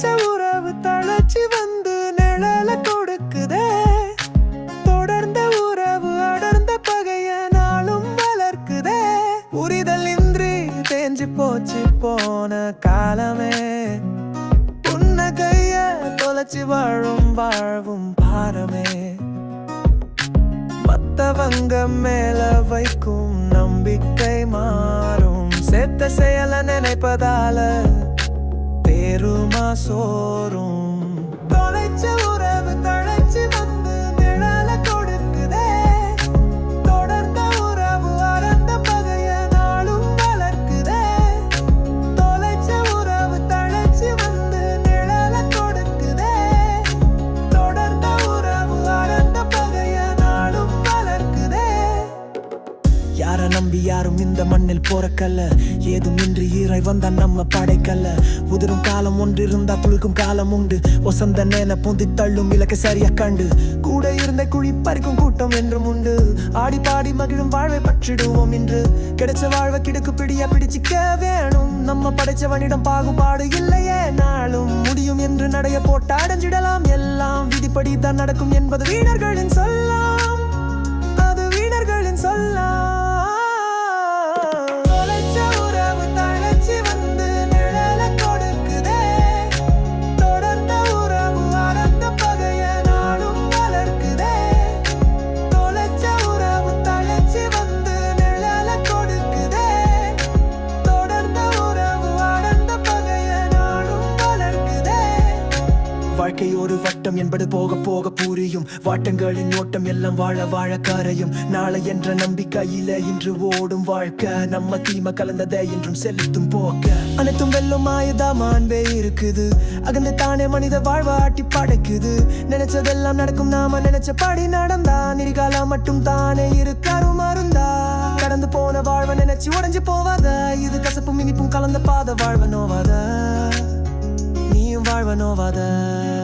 வச்ச உறவு தழைச்சி வந்து நிழல கொடுக்குதே. தொடர்ந்த உறவு அடர்ந்த பகைய நாளும் வளர்க்குதே. புரிதல் இன்றி தேஞ்சு போச்சு போன காலமே. உன்ன கைய தொலைச்சி வாழும் வாழும் பாரமே. மத்தவங்க மேல வைக்கும் நம்பிக்கை மாறும். செத்த செயல நினைப்பதால பெருமா சோறும்? தொலைச்ச உறவு யார நம்பி யாரும் இந்த மண்ணில் போறக்கல்ல? ஏதும் இன்றி ஈரை வந்தா நம்ம படைக்கல்ல. உதிரும் காலம் ஒன்று இருந்தா துளிக்கும் காலம் உண்டு. வசந்த நேன பூந்தி தள்ளும் இலக்க சரியா கண்டு. கூட இருந்த குழி பறிக்கும் கூட்டம் என்றும் உண்டு. ஆடி பாடி மகிழும் வாழ்வை பற்றிடுவோம் இன்று. கிடைச்ச வாழ்வை கிடுக்கு பிடியா பிடிச்சிக்க வேணும். நம்ம படைச்சவனிடம் பாகுபாடு இல்லையே நாளும். முடியும் என்று நடைய போட்டு அடைஞ்சிடலாம். எல்லாம் விதிப்படி தான் நடக்கும் என்பது வீணர்களின் சொல்லாம் வாழ்க்கை ஒரு வட்டம் என்பது போக போக புரியும். வாட்டங்களின் ஓட்டம் எல்லாம் வாழ வாழ கரையும். நாளை என்ற நம்பிக்கையில இன்று ஓடும் வாழ்க்கை. நம்ம தீமை கலந்ததை என்றும் செலுத்தும் போக்க. அனைத்தும் வெல்லும் ஆயுதம் அன்பே இருக்குது. அகந்து தானே மனித வாழ்வாட்டி படைக்குது. நினைச்சதெல்லாம் நடக்கும். நாம நினைச்ச படி நடந்தா. நிரிகாலம் மட்டும் தானே இருக்காரும் மருந்தா கடந்து போன வாழ்வை நினைச்சு உடஞ்சு போவாத. இது கசப்பும் இனிப்பும் கலந்த பாத வாழ்வை நோவாத. நீயும் வாழ்வ நோவாத